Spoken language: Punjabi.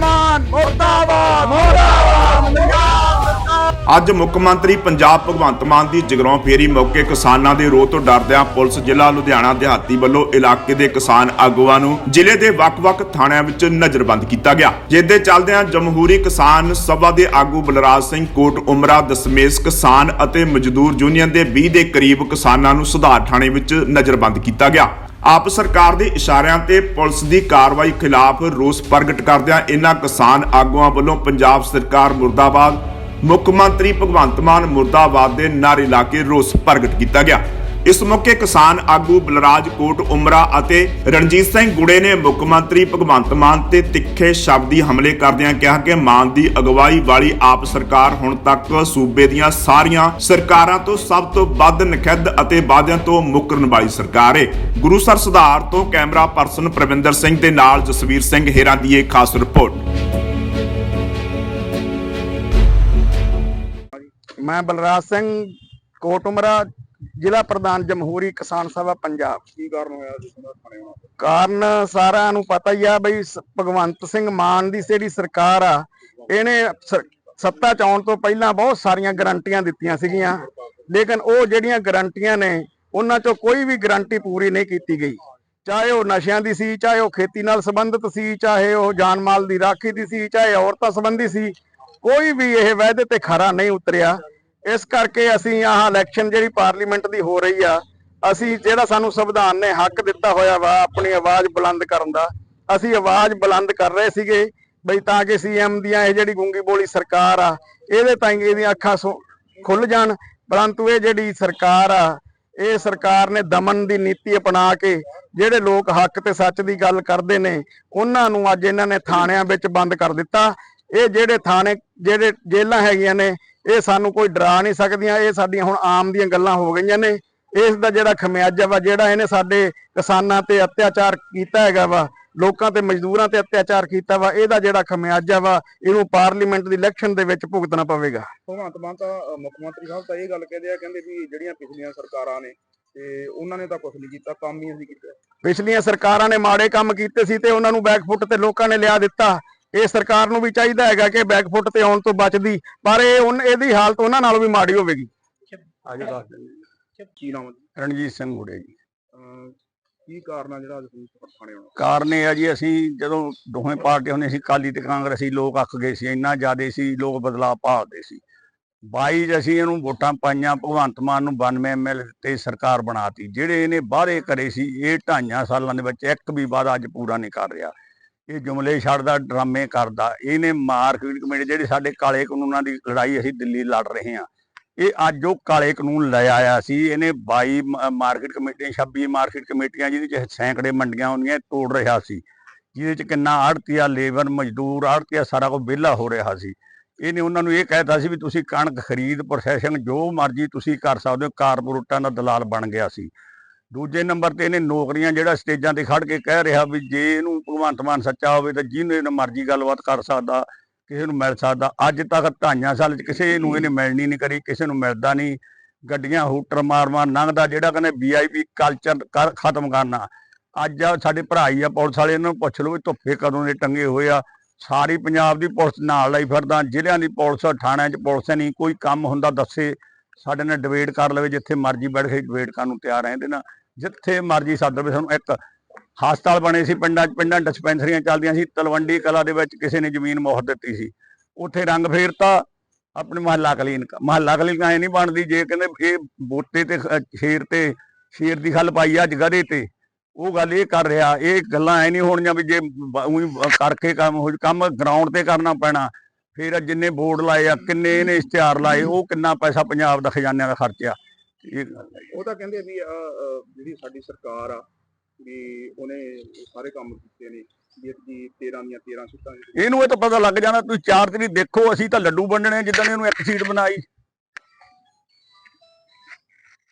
ਮਾਨ ਮੁਰਦਾਬਾਦ। ਮੁਰਦਾਬਾਦ ਅੱਜ ਮੁੱਖ ਮੰਤਰੀ ਪੰਜਾਬ ਭਗਵੰਤ ਮਾਨ ਦੀ ਜਗਰਾਉਂ ਫੇਰੀ ਮੌਕੇ ਕਿਸਾਨਾਂ ਦੇ ਰੋਹ ਤੋਂ ਡਰਦਿਆਂ ਪੁਲਿਸ ਜ਼ਿਲ੍ਹਾ ਲੁਧਿਆਣਾ ਦਿਹਾਤੀ ਵੱਲੋਂ ਇਲਾਕੇ ਦੇ ਕਿਸਾਨ ਆਗੂਆਂ ਨੂੰ ਜ਼ਿਲ੍ਹੇ ਦੇ ਵੱਖ-ਵੱਖ ਥਾਣਿਆਂ ਵਿੱਚ ਨਜ਼ਰਬੰਦ ਕੀਤਾ ਗਿਆ। ਜਿਸ ਦੇ ਚੱਲਦਿਆਂ ਜਮਹੂਰੀ ਕਿਸਾਨ ਸਭਾ ਦੇ ਆਗੂ ਬਲਰਾਜ ਸਿੰਘ ਕੋਟ, ਉਮਰਾ, ਦਸਮੇਸ਼ ਕਿਸਾਨ ਅਤੇ ਮਜ਼ਦੂਰ ਯੂਨੀਅਨ ਦੇ 20 ਦੇ ਕਰੀਬ ਕਿਸਾਨਾਂ ਨੂੰ ਸੁਧਾਰ ਥਾਣੇ ਵਿੱਚ ਨਜ਼ਰਬੰਦ ਕੀਤਾ ਗਿਆ। ਆਪ ਸਰਕਾਰ ਦੇ ਇਸ਼ਾਰਿਆਂ ਤੇ ਪੁਲਿਸ ਦੀ ਕਾਰਵਾਈ ਖਿਲਾਫ ਰੋਸ ਪ੍ਰਗਟ ਕਰਦਿਆਂ ਇਨ੍ਹਾਂ ਕਿਸਾਨ ਆਗੂਆਂ ਵੱਲੋਂ ਪੰਜਾਬ ਸਰਕਾਰ ਮੁਰਦਾਬਾਦ, ਮੁੱਖ ਮੰਤਰੀ ਭਗਵੰਤ ਮਾਨ ਮੁਰਦਾਬਾਦ ਦੇ ਨਾਅਰੇ ਲਾ ਕੇ ਰੋਸ ਪ੍ਰਗਟ ਕੀਤਾ ਗਿਆ। ਇਸ ਮੌਕੇ ਕਿਸਾਨ ਆਗੂ ਬਲਰਾਜ ਕੋਟ ਉਮਰਾ ਅਤੇ ਰਣਜੀਤ ਸਿੰਘ ਗੁੜੇ ਨੇ ਮੁੱਖ ਮੰਤਰੀ ਭਗਵੰਤ ਮਾਨ ਤੇ ਤਿੱਖੇ ਸ਼ਬਦੀ ਹਮਲੇ ਕਰਦਿਆਂ ਕਿਹਾ ਕਿ ਮਾਨ ਦੀ ਅਗਵਾਈ ਵਾਲੀ ਆਪ ਸਰਕਾਰ ਹੁਣ ਤੱਕ ਸੂਬੇ ਦੀਆਂ ਸਾਰੀਆਂ ਸਰਕਾਰਾਂ ਤੋਂ ਸਭ ਤੋਂ ਵੱਧ ਨਖਿੱਧ ਅਤੇ ਵਾਅਦਿਆਂ ਤੋਂ ਮੁਕਰਨ ਵਾਲੀ ਸਰਕਾਰ ਹੈ ਗੁਰੂਸਰ ਸੁਧਾਰ ਤੋਂ ਕੈਮਰਾ ਪਰਸਨ ਪ੍ਰਵਿੰਦਰ ਸਿੰਘ ਦੇ ਨਾਲ ਜਸਵੀਰ ਸਿੰਘ ਹੇਰਾ ਦੀ ਇਹ ਖਾਸ ਰਿਪੋਰਟ। ਮੈਂ ਬਲਰਾਜ ਸਿੰਘ ਕੋਟੁਮਰਾ ਜ਼ਿਲ੍ਹਾ ਪ੍ਰਧਾਨ ਜਮਹੂਰੀ ਕਿਸਾਨ ਸਭਾ ਪੰਜਾਬ। ਕੀ ਕਾਰਨ ਹੋਇਆ ਜੀ ਤੁਹਾਡਾ ਥਾਣੇ ਆਉਣਾ ਕਾਰਨ ਸਾਰਿਆਂ ਨੂੰ ਪਤਾ ਹੀ ਆ ਬਈ ਸ- ਭਗਵੰਤ ਸਿੰਘ ਮਾਨ ਦੀ ਜਿਹੜੀ ਸਰਕਾਰ ਆ ਇਹਨੇ ਸ- ਸੱਤਾ ਚ ਆਉਣ ਤੋਂ ਪਹਿਲਾਂ ਬਹੁਤ ਸਾਰੀਆਂ ਗਰੰਟੀਆਂ ਦਿੱਤੀਆਂ ਸੀਗੀਆਂ। ਲੇਕਿਨ ਉਹ ਜਿਹੜੀਆਂ ਗਰੰਟੀਆਂ ਨੇ ਉਹਨਾਂ ਚੋਂ ਕੋਈ ਵੀ ਗਰੰਟੀ ਪੂਰੀ ਨਹੀਂ ਕੀਤੀ ਗਈ। ਚਾਹੇ ਉਹ ਨਸ਼ਿਆਂ ਦੀ ਸੀ ਚਾਹੇ ਉਹ ਖੇਤੀ ਨਾਲ ਸੰਬੰਧਿਤ ਸੀ ਚਾਹੇ ਉਹ ਜਾਨ ਮਾਲ ਦੀ ਰਾਖੀ ਦੀ ਸੀ ਚਾਹੇ ਔਰਤਾਂ ਸੰਬੰਧੀ ਸੀ ਕੋਈ ਵੀ ਇਹ ਵਾਅਦੇ ਤੇ ਖਰਾ ਨਹੀਂ ਉਤਰਿਆ। ਇਸ ਕਰਕੇ ਅਸੀਂ ਆਹ ਇਲੈਕਸ਼ਨ ਜਿਹੜੀ ਪਾਰਲੀਮੈਂਟ ਦੀ ਹੋ ਰਹੀ ਆ, ਅਸੀਂ ਜਿਹੜਾ ਸਾਨੂੰ ਸੰਵਿਧਾਨ ਨੇ ਹੱਕ ਦਿੱਤਾ ਹੋਇਆ ਵਾ, ਆਪਣੀ ਆਵਾਜ਼ ਬੁਲੰਦ ਕਰਨ ਦਾ, ਅਸੀਂ ਆਵਾਜ਼ ਬੁਲੰਦ ਕਰ ਰਹੇ ਸੀਗੇ ਬਈ ਤਾਂ ਕਿ ਸੀਐਮ ਦੀਆਂ ਇਹ ਜਿਹੜੀ ਗੁੰਗੀ ਬੋਲੀ ਸਰਕਾਰ ਆ, ਇਹਦੇ ਤਾਂ ਇਹਦੀਆਂ ਅੱਖਾਂ ਸੋ- ਖੁੱਲ ਜਾਣ, ਪਰੰਤੂ ਇਹ ਜਿਹੜੀ ਸਰਕਾਰ ਆ, ਇਹ ਸਰਕਾਰ ਨੇ ਦਮਨ ਦੀ ਨੀਤੀ ਅਪਣਾ ਕੇ ਜਿਹੜੇ ਲੋਕ ਹੱਕ ਤੇ ਸੱਚ ਦੀ ਗੱਲ ਕਰਦੇ ਨੇ, ਉਹਨਾਂ ਨੂੰ ਅੱਜ ਇਹਨਾਂ ਨੇ ਥਾਣਿਆਂ ਵਿੱਚ ਬੰਦ ਕਰ ਦਿੱਤਾ। ਇਹ ਜਿਹੜੇ ਥਾਣੇ, ਜਿਹੜੇ ਜੇਲ੍ਹਾਂ ਹੈਗੀਆਂ ਨੇ ਇਹ ਸਾਨੂੰ ਕੋਈ ਡਰਾ ਨਹੀਂ ਸਕਦੀਆਂ ਇਹ ਸਾਡੀਆਂ ਹੁਣ ਆਮ ਦੀਆਂ ਗੱਲਾਂ ਹੋ ਗਈਆਂ ਨੇ। ਇਸ ਦਾ ਜਿਹੜਾ ਖਮਿਆਜਾ ਵਾ ਜਿਹੜਾ ਇਹਨੇ ਸਾਡੇ ਕਿਸਾਨਾਂ ਤੇ ਅਤਿਆਚਾਰ ਕੀਤਾ ਹੈਗਾ ਵਾ ਲੋਕਾਂ ਤੇ ਮਜ਼ਦੂਰਾਂ ਤੇ ਅਤਿਆਚਾਰ ਕੀਤਾ ਵਾ ਇਹਦਾ ਜਿਹੜਾ ਖਮਿਆਜਾ ਵਾ ਇਹਨੂੰ ਪਾਰਲੀਮੈਂਟ ਦੀ ਇਲੈਕਸ਼ਨ ਦੇ ਵਿੱਚ ਭੁਗਤਣਾ ਪਵੇਗਾ। ਭਗਵੰਤ ਮਾਨ ਤਾਂ ਮੁੱਖ ਮੰਤਰੀ ਸਾਹਿਬ ਤਾਂ ਇਹ ਗੱਲ ਕਹਿੰਦੇ ਆ ਕਹਿੰਦੇ ਵੀ ਜਿਹੜੀਆਂ ਪਿਛਲੀਆਂ ਸਰਕਾਰਾਂ ਨੇ ਤੇ ਉਹਨਾਂ ਨੇ ਤਾਂ ਕੁਝ ਨਹੀਂ ਕੀਤਾ ਕੰਮ ਹੀ ਅਸੀਂ ਕੀਤਾ। ਪਿਛਲੀਆਂ ਸਰਕਾਰਾਂ ਨੇ ਮਾੜੇ ਕੰਮ ਕੀਤੇ ਸੀ ਤੇ ਉਹਨਾਂ ਨੂੰ ਬੈਕਫੁੱਟ ਤੇ ਲੋਕਾਂ ਨੇ ਲਿਆ ਦਿੱਤਾ। ਇਹ ਸਰਕਾਰ ਨੂੰ ਵੀ ਚਾਹੀਦਾ ਹੈਗਾ ਕਿ ਬੈਕਫੁੱਟ ਤੇ ਆਉਣ ਤੋਂ ਬਚਦੀ ਪਰ ਇਹ ਉਨ- ਇਹਦੀ ਹਾਲਤ ਉਹਨਾਂ ਨਾਲੋਂ ਵੀ ਮਾੜੀ ਹੋਵੇਗੀ। ਆਜੋ ਦੱਸ ਦਿੰਦੇ ਕੀ ਨਾਮ ਹੈ? ਜੀ? ਰਣਜੀਤ ਸਿੰਘ ਗੁੜੇ ਜੀ। ਅ, ਕੀ ਕਾਰਨ ਆ ਜਿਹੜਾ ਅੱਜ ਤੁਸੀਂ ਥਾਣੇ ਆਉਣਾ? ਕਾਰਨ ਇਹ ਆ ਜੀ ਅਸੀਂ ਜਦੋਂ ਦੋਵੇਂ ਪਾਰਟੀਆਂ ਹੁੰਦੀਆਂ ਸੀ ਕਾਲੀ ਤੇ ਕਾਂਗਰਸੀ ਲੋਕ ਅੱਕ ਗਏ ਸੀ ਇੰਨਾ ਜ਼ਿਆਦੇ ਸੀ ਲੋਕ ਬਦਲਾਅ ਭਾਲਦੇ ਸੀ। 22 ਚ ਅਸੀਂ ਇਹਨੂੰ ਵੋਟਾਂ ਪਾਈਆਂ ਭਗਵੰਤ ਮਾਨ ਨੂੰ 92 ਐਮਐਲ ਤੇ ਸਰਕਾਰ ਬਣਾਤੀ। ਜਿਹੜੇ ਇਹਨੇ ਵਾਅਦੇ ਕਰੇ ਸੀ ਇਹ ਢਾਈਆਂ ਸਾਲਾਂ ਦੇ ਵਿੱਚ ਇੱਕ ਵੀ ਵਾਅਦਾ ਅੱਜ ਪੂਰਾ ਨਹੀਂ ਕਰ ਰਿਹਾ। ਇਹ ਜੁਮਲੇ ਛੱਡਦਾ, ਡਰਾਮੇ ਕਰਦਾ। ਇਹਨੇ ਮਾਰਕੀਟ ਕਮੇਟੀ ਜਿਹੜੇ ਸਾਡੇ ਕਾਲੇ ਕਾਨੂੰਨਾਂ ਦੀ ਲੜਾਈ ਅਸੀਂ ਦਿੱਲੀ ਲੜ ਰਹੇ ਹਾਂ। ਇਹ ਅੱਜ ਉਹ ਕਾਲੇ ਕਾਨੂੰਨ ਲੈ ਆਇਆ ਸੀ। ਇਹਨੇ 22 ਮ- ਮਾਰਕੀਟ ਕਮੇਟੀਆਂ 26 ਮਾਰਕੀਟ ਕਮੇਟੀਆਂ, ਜਿਹਦੇ ਚ ਸੈਂਕੜੇ ਮੰਡੀਆਂ ਹੁੰਦੀਆਂ ਤੋੜ ਰਿਹਾ ਸੀ। ਜਿਹਦੇ ਚ ਕਿੰਨਾ ਆੜਤੀਆ ਲੇਬਰ, ਮਜ਼ਦੂਰ ਆੜਤੀਆ ਸਾਰਾ ਕੁਝ ਵਿਹਲਾ ਹੋ ਰਿਹਾ ਸੀ। ਇਹਨੇ ਉਹਨਾਂ ਨੂੰ ਇਹ ਕਹਿਤਾ ਸੀ ਵੀ ਤੁਸੀਂ ਕਣਕ ਖਰੀਦ ਪ੍ਰੋਸੈਸਿੰਗ ਜੋ ਮਰਜ਼ੀ ਤੁਸੀਂ ਕਰ ਸਕਦੇ ਹੋ, ਕਾਰਪੋਰੇਟਾਂ ਦਾ ਦਲਾਲ ਬਣ ਗਿਆ ਸੀ। ਦੂਜੇ ਨੰਬਰ ਤੇ ਇਹਨੇ ਨੌਕਰੀਆਂ ਜਿਹੜਾ ਸਟੇਜਾਂ ਤੇ ਖੜ ਕੇ ਕਹਿ ਰਿਹਾ ਵੀ ਜੇ ਇਹਨੂੰ ਭਗਵੰਤ ਮਾਨ ਸੱਚਾ ਹੋਵੇ ਤਾਂ ਜਿਹਨੂੰ ਇਹਨਾਂ ਮਰਜ਼ੀ ਗੱਲਬਾਤ ਕਰ ਸਕਦਾ, ਕਿਸੇ ਨੂੰ ਮਿਲ ਸਕਦਾ। ਅੱਜ ਤੱਕ ਢਾਈਆਂ ਸਾਲ ਚ ਕਿਸੇ ਨੂੰ ਇਹਨੇ ਮਿਲਣੀ ਨਹੀਂ ਕਰੀ, ਕਿਸੇ ਨੂੰ ਮਿਲਦਾ ਨਹੀਂ। ਗੱਡੀਆਂ ਹੂਟਰ ਮਾਰ ਮਾਰ ਲੰਘਦਾ ਜਿਹੜਾ ਕਹਿੰਦੇ ਵੀਆਈਪੀ ਕਲਚਰ ਖਤਮ ਕਰਨਾ। ਅੱਜ ਆ ਸਾਡੇ ਭਰਾ ਹੀ ਆ ਪੁਲਿਸ ਵਾਲੇ, ਇਹਨਾਂ ਨੂੰ ਪੁੱਛ ਲਓ ਵੀ ਧੁੱਪੇ ਕਦੋਂ ਦੇ ਟੰਗੇ ਹੋਏ ਆ। ਸਾਰੀ ਪੰਜਾਬ ਦੀ ਪੁਲਿਸ ਨਾਲ ਲਈ ਫਿਰਦਾ, ਜ਼ਿਲ੍ਹਿਆਂ ਦੀ ਪੁਲਿਸ, ਥਾਣਿਆਂ 'ਚ ਪੁਲਿਸ ਨਹੀਂ। ਕੋਈ ਕੰਮ ਹੁੰਦਾ ਦੱਸੇ, ਸਾਡੇ ਨਾਲ ਡਿਬੇਟ ਕਰ ਲਵੇ, ਜਿੱਥੇ ਮਰਜ਼ੀ ਬੈਠ ਕੇ ਡਿਬੇਟ ਕਰਨ ਨੂੰ ਤਿਆਰ ਰਹਿੰਦੇ ਨਾ। ਜਿੱਥੇ ਮਰਜ਼ੀ ਸੱਦ ਲਵੇ ਸਾਨੂੰ ਇੱਕ ਹਸਪਤਾਲ ਬਣੇ ਸੀ, ਪਿੰਡਾਂ 'ਚ, ਪਿੰਡਾਂ ਡਿਸਪੈਂਸਰੀਆਂ ਚੱਲਦੀਆਂ ਸੀ, ਤਲਵੰਡੀ ਕਲਾ ਦੇ ਵਿੱਚ ਕਿਸੇ ਨੇ ਜ਼ਮੀਨ ਮੋਹਰ ਦਿੱਤੀ ਸੀ। ਉੱਥੇ ਰੰਗ ਫੇਰਤਾ, ਆਪਣੇ ਮਹੱਲਾ ਕਲੀਨਿਕ ਮਹੱਲਾ ਕਲੀਨਿਕ ਐ ਨਹੀਂ ਬਣਦੀ, ਜੇ ਕਹਿੰਦੇ ਇਹ ਬੋਤੇ ਤੇ ਸ਼ੇਰ ਤੇ, ਸ਼ੇਰ ਦੀ ਖੱਲ ਪਾਈ ਆ ਅੱਜ ਗਧੇ ਤੇ, ਉਹ ਗੱਲ ਇਹ ਕਰ ਰਿਹਾ, ਇਹ ਗੱਲਾਂ ਐ ਨਹੀਂ ਹੋਣੀਆਂ ਵੀ ਜੇ ਉਹੀ ਕਰਕੇ ਕੰਮ ਹੋ, ਕੰਮ ਗਰਾਊਂਡ ਤੇ ਕਰਨਾ ਪੈਣਾ, ਫਿਰ ਜਿੰਨੇ ਬੋਰਡ ਲਾਏ ਆ, ਕਿੰਨੇ ਇਹਨੇ ਇਸ਼ਤਿਹਾਰ ਲਾਏ, ਉਹ ਕਿੰਨਾ ਪੈਸਾ ਪੰਜਾਬ ਦਾ ਖਜ਼ਾਨਿਆਂ ਦਾ ਖਰਚਿਆ। ਉਹ ਤਾਂ ਕਹਿੰਦੇ ਵੀ ਆ ਜਿਹੜੀ ਸਾਡੀ ਸਰਕਾਰ ਆ ਵੀ ਉਹਨੇ ਸਾਰੇ ਕੰਮ ਕੀਤੇ ਨੇ ਦੀ 13 ਦੀਆਂ 13 ਸੀਟਾਂ ਇਹਨੂੰ ਇਹ ਤਾਂ ਪਤਾ ਲੱਗ ਜਾਣਾ ਤੁਸੀਂ ਚਾਰ ਤਰੀ ਦੇਖੋ ਅਸੀਂ ਤਾਂ ਲੱਡੂ ਵੰਡਣੇ ਜਿੱਦਣ ਇਹਨੂੰ ਇੱਕ ਸੀਟ ਬਣਾਈ।